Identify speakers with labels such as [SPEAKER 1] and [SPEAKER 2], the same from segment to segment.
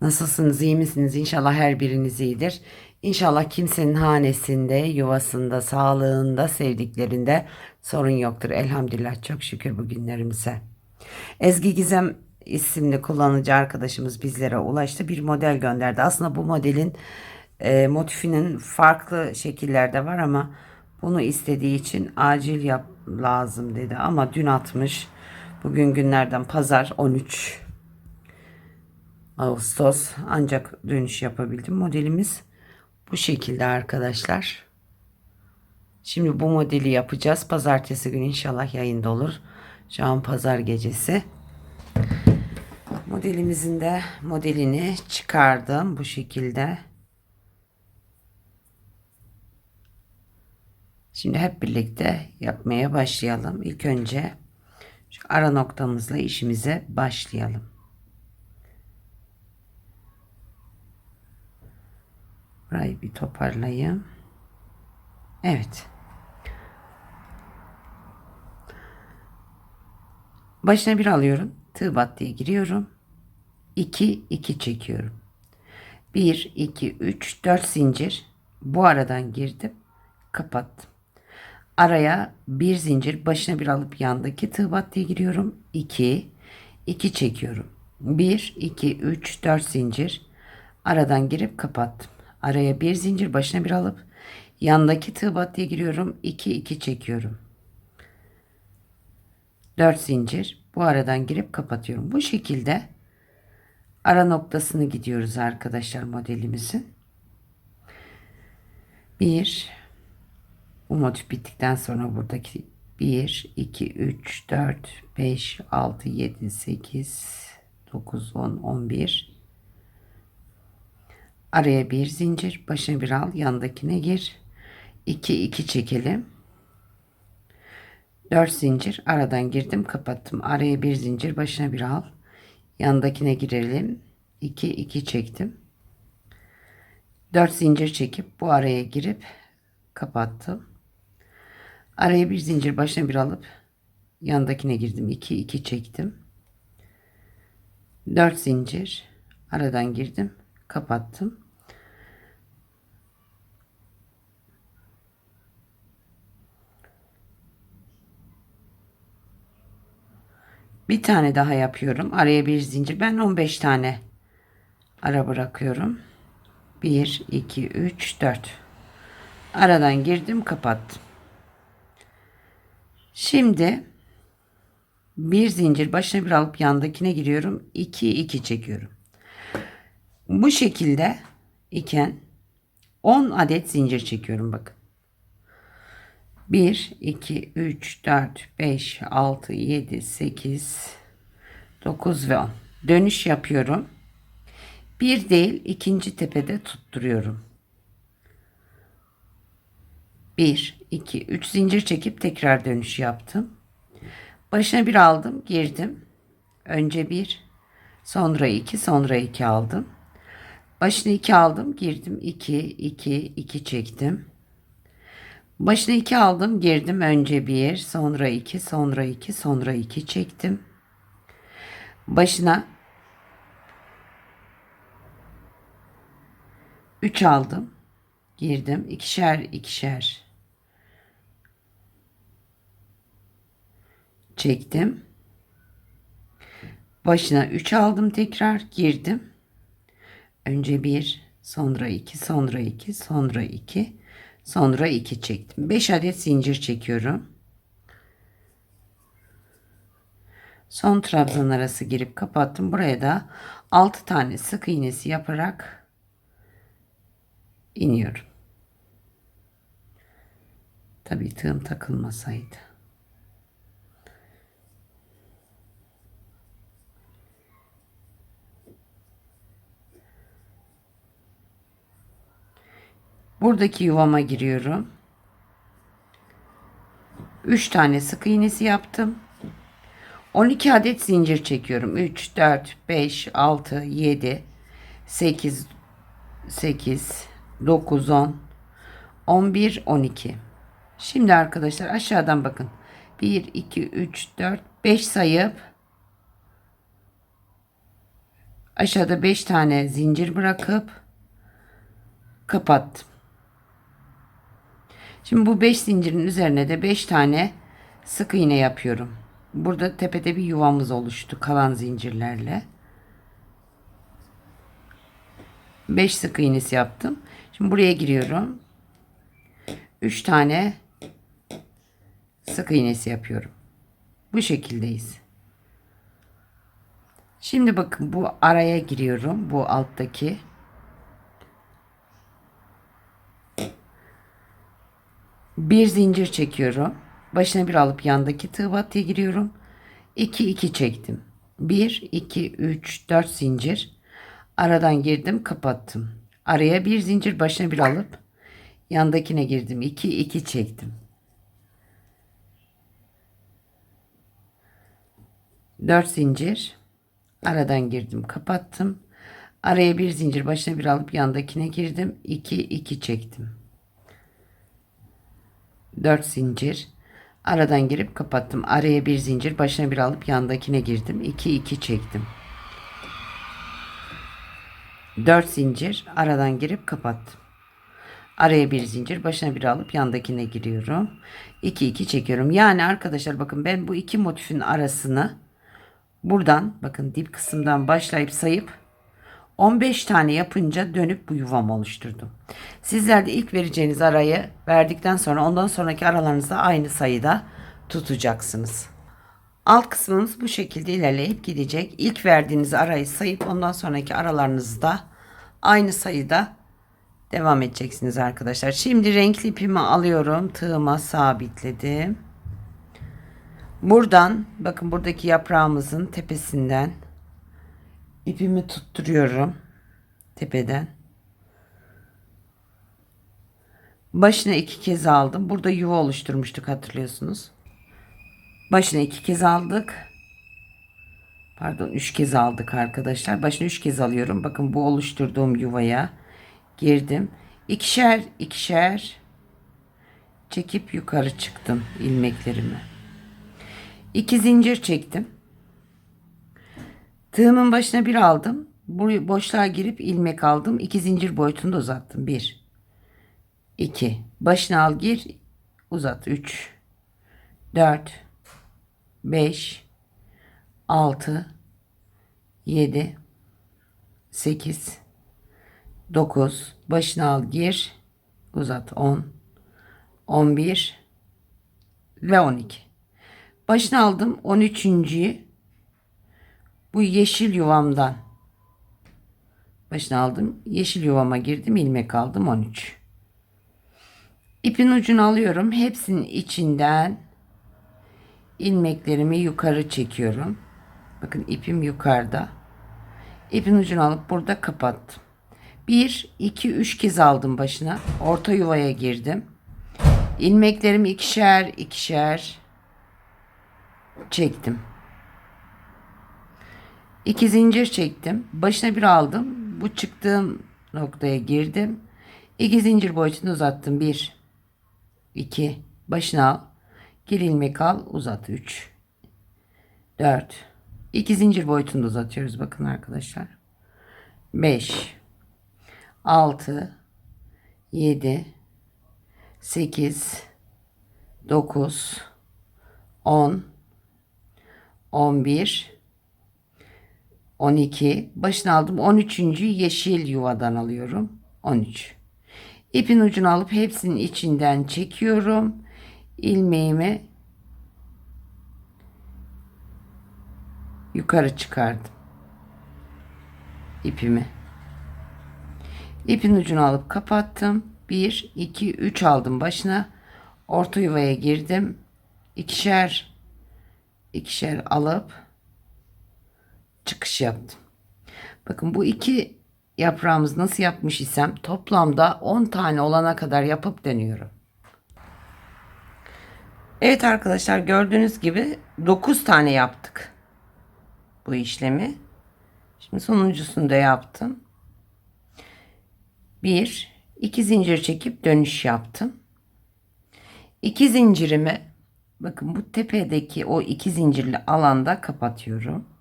[SPEAKER 1] Nasılsınız, iyi misiniz? İnşallah her biriniz iyidir. İnşallah kimsenin hanesinde, yuvasında, sağlığında, sevdiklerinde sorun yoktur. Elhamdülillah çok şükür bugünlerimize. Ezgi Gizem isimli kullanıcı arkadaşımız bizlere ulaştı. Bir model gönderdi. Aslında bu modelin e, motifinin farklı şekillerde var ama bunu istediği için acil yap lazım dedi. Ama dün atmış. Bugün günlerden pazar 13 Ağustos ancak dönüş yapabildim. Modelimiz bu şekilde arkadaşlar. Şimdi bu modeli yapacağız. Pazartesi günü inşallah yayında olur. Şu an pazar gecesi. Modelimizin de modelini çıkardım bu şekilde. Şimdi hep birlikte yapmaya başlayalım. İlk önce şu ara noktamızla işimize başlayalım. Burayı bir toparlayayım. Evet. Başına bir alıyorum. Tığ battıya giriyorum. 2 2 çekiyorum. 1 2 3 4 zincir. Bu aradan girdim. Kapattım. Araya bir zincir başına bir alıp yandaki tığ battıya giriyorum. 2 2 çekiyorum. 1 2 3 4 zincir. Aradan girip kapattım. Araya bir zincir başına bir alıp yandaki tığ battıya giriyorum. 2 2 çekiyorum. 4 zincir. Bu aradan girip kapatıyorum. Bu şekilde ara noktasını gidiyoruz arkadaşlar modelimizin. 1 bu motif bittikten sonra buradaki 1 2 3 4 5 6 7 8 9 10 11 Araya bir zincir, başına bir al, yandakine gir. 2 2 çekelim. 4 zincir, aradan girdim, kapattım. Araya bir zincir, başına bir al. Yandakine girelim. 2 2 çektim. 4 zincir çekip bu araya girip kapattım. Araya bir zincir, başına bir alıp yandakine girdim. 2 2 çektim. 4 zincir, aradan girdim, kapattım. Bir tane daha yapıyorum. Araya bir zincir. Ben 15 tane ara bırakıyorum. 1 2 3 4. Aradan girdim, kapattım. Şimdi bir zincir başına bir alıp yandakine giriyorum. 2 2 çekiyorum. Bu şekilde iken 10 adet zincir çekiyorum bakın. 1, 2, 3, 4, 5, 6, 7, 8, 9 ve 10. Dönüş yapıyorum. Bir değil ikinci tepede tutturuyorum. 1, 2, 3 zincir çekip tekrar dönüş yaptım. Başına bir aldım girdim. Önce bir sonra iki sonra iki aldım. Başına 2 aldım, girdim 2 2 2 çektim. Başına 2 aldım, girdim önce 1, sonra 2, sonra 2, sonra 2 çektim. Başına 3 aldım, girdim ikişer ikişer çektim. Başına 3 aldım tekrar girdim. Önce bir, sonra iki, sonra iki, sonra iki, sonra iki çektim. Beş adet zincir çekiyorum. Son trabzan arası girip kapattım. Buraya da altı tane sık iğnesi yaparak iniyorum. Tabii tığım takılmasaydı. Buradaki yuvama giriyorum. 3 tane sık iğnesi yaptım. 12 adet zincir çekiyorum. 3, 4, 5, 6, 7, 8, 8, 9, 10, 11, 12. Şimdi arkadaşlar aşağıdan bakın. 1, 2, 3, 4, 5 sayıp aşağıda 5 tane zincir bırakıp kapattım. Şimdi bu 5 zincirin üzerine de 5 tane sık iğne yapıyorum. Burada tepede bir yuvamız oluştu kalan zincirlerle. 5 sık iğnesi yaptım. Şimdi buraya giriyorum. 3 tane sık iğnesi yapıyorum. Bu şekildeyiz. Şimdi bakın bu araya giriyorum. Bu alttaki. Bir zincir çekiyorum. Başına bir alıp yandaki tığ battıya giriyorum. 2 2 çektim. 1 2 3 4 zincir. Aradan girdim, kapattım. Araya bir zincir başına bir alıp yandakine girdim. 2 2 çektim. 4 zincir. Aradan girdim, kapattım. Araya bir zincir başına bir alıp yandakine girdim. 2 2 çektim. 4 zincir. Aradan girip kapattım. Araya bir zincir başına bir alıp yandakine girdim. 2 2 çektim. 4 zincir aradan girip kapattım. Araya bir zincir başına bir alıp yandakine giriyorum. 2 2 çekiyorum. Yani arkadaşlar bakın ben bu iki motifin arasını buradan bakın dip kısımdan başlayıp sayıp 15 tane yapınca dönüp bu yuvam oluşturdum. Sizler de ilk vereceğiniz arayı verdikten sonra ondan sonraki aralarınızda aynı sayıda tutacaksınız. Alt kısmımız bu şekilde ilerleyip gidecek. İlk verdiğiniz arayı sayıp ondan sonraki aralarınızda aynı sayıda devam edeceksiniz arkadaşlar. Şimdi renkli ipimi alıyorum. Tığıma sabitledim. Buradan bakın buradaki yaprağımızın tepesinden ipimi tutturuyorum tepeden. Başına iki kez aldım. Burada yuva oluşturmuştuk hatırlıyorsunuz. Başına iki kez aldık. Pardon üç kez aldık arkadaşlar. Başına üç kez alıyorum. Bakın bu oluşturduğum yuvaya girdim. İkişer ikişer çekip yukarı çıktım ilmeklerimi. İki zincir çektim. Tığımın başına bir aldım. Bu boşluğa girip ilmek aldım. İki zincir boyutunda uzattım. Bir. iki. Başına al gir. Uzat. Üç. Dört. Beş. Altı. Yedi. Sekiz. Dokuz. Başına al gir. Uzat. On. On bir. Ve on iki. Başına aldım. On üçüncüyü bu yeşil yuvamdan başına aldım. Yeşil yuvama girdim. ilmek aldım 13. İpin ucunu alıyorum. Hepsinin içinden ilmeklerimi yukarı çekiyorum. Bakın ipim yukarıda. İpin ucunu alıp burada kapattım. 1 2 3 kez aldım başına. Orta yuvaya girdim. İlmeklerimi ikişer ikişer çektim. İki zincir çektim. Başına bir aldım. Bu çıktığım noktaya girdim. İki zincir boyutunu uzattım. Bir, iki, başına al. Gir ilmek al, uzat. Üç, dört. İki zincir boyutunu uzatıyoruz. Bakın arkadaşlar. Beş, altı, yedi, sekiz, dokuz, on, on bir. 12 başını aldım 13. yeşil yuvadan alıyorum 13 ipin ucunu alıp hepsinin içinden çekiyorum. İlmeğimi yukarı çıkardım. İpimi. İpin ucunu alıp kapattım. 1 2 3 aldım başına. Orta yuvaya girdim. İkişer ikişer alıp çıkış yaptım. Bakın bu iki yaprağımızı nasıl yapmış isem toplamda 10 tane olana kadar yapıp deniyorum. Evet arkadaşlar gördüğünüz gibi 9 tane yaptık bu işlemi. Şimdi sonuncusunu da yaptım. 1 2 zincir çekip dönüş yaptım. 2 zincirimi bakın bu tepedeki o iki zincirli alanda kapatıyorum.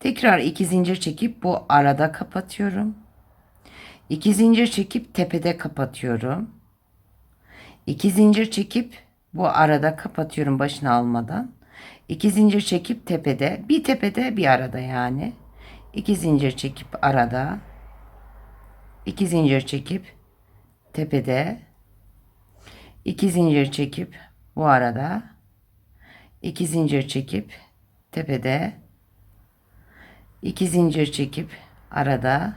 [SPEAKER 1] Tekrar iki zincir çekip bu arada kapatıyorum. İki zincir çekip tepede kapatıyorum. İki zincir çekip bu arada kapatıyorum başını almadan. İki zincir çekip tepede, bir tepede bir arada yani. İki zincir çekip arada. İki zincir çekip tepede. İki zincir çekip bu arada. İki zincir çekip tepede. İki zincir çekip arada.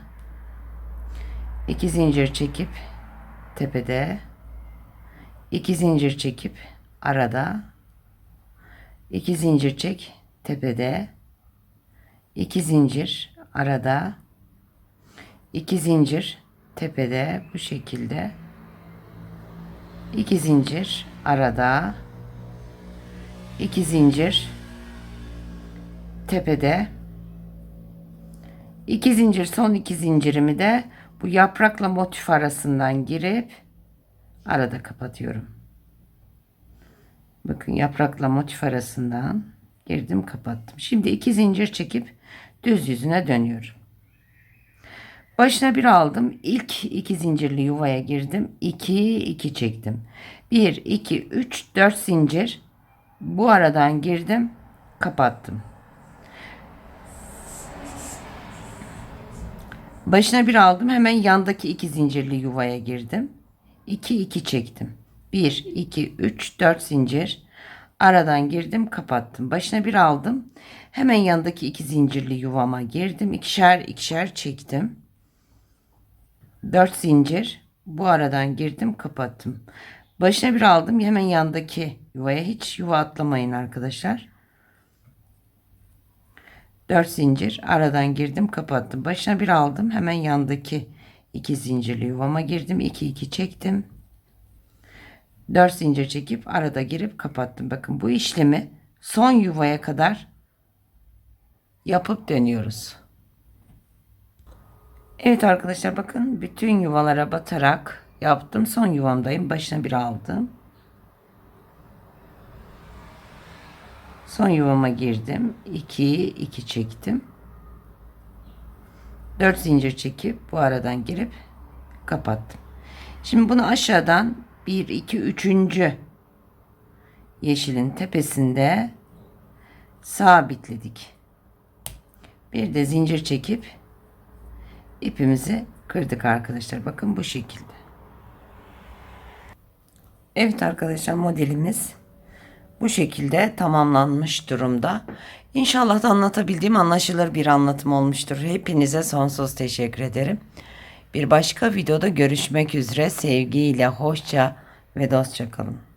[SPEAKER 1] İki zincir çekip tepede. İki zincir çekip arada. İki zincir çek tepede. İki zincir arada. İki zincir tepede bu şekilde. İki zincir arada. İki zincir tepede. İki zincir son iki zincirimi de bu yaprakla motif arasından girip arada kapatıyorum. Bakın yaprakla motif arasından girdim kapattım. Şimdi iki zincir çekip düz yüzüne dönüyorum. Başına bir aldım. İlk iki zincirli yuvaya girdim. 2 2 çektim. 1 2 3 4 zincir bu aradan girdim, kapattım. Başına bir aldım. Hemen yandaki iki zincirli yuvaya girdim. 2 2 çektim. 1 2 3 4 zincir. Aradan girdim, kapattım. Başına bir aldım. Hemen yandaki iki zincirli yuvama girdim. ikişer ikişer çektim. 4 zincir. Bu aradan girdim, kapattım. Başına bir aldım. Hemen yandaki yuvaya hiç yuva atlamayın arkadaşlar. 4 zincir aradan girdim kapattım. Başına bir aldım. Hemen yandaki iki zincirli yuvama girdim. 2 2 çektim. 4 zincir çekip arada girip kapattım. Bakın bu işlemi son yuvaya kadar yapıp dönüyoruz. Evet arkadaşlar bakın bütün yuvalara batarak yaptım. Son yuvamdayım. Başına bir aldım. Son yuvama girdim. 2 2 çektim. 4 zincir çekip bu aradan girip kapattım. Şimdi bunu aşağıdan 1 2 3. yeşilin tepesinde sabitledik. Bir de zincir çekip ipimizi kırdık arkadaşlar. Bakın bu şekilde. Evet arkadaşlar modelimiz bu şekilde tamamlanmış durumda. İnşallah da anlatabildiğim anlaşılır bir anlatım olmuştur. Hepinize sonsuz teşekkür ederim. Bir başka videoda görüşmek üzere. Sevgiyle, hoşça ve dostça kalın.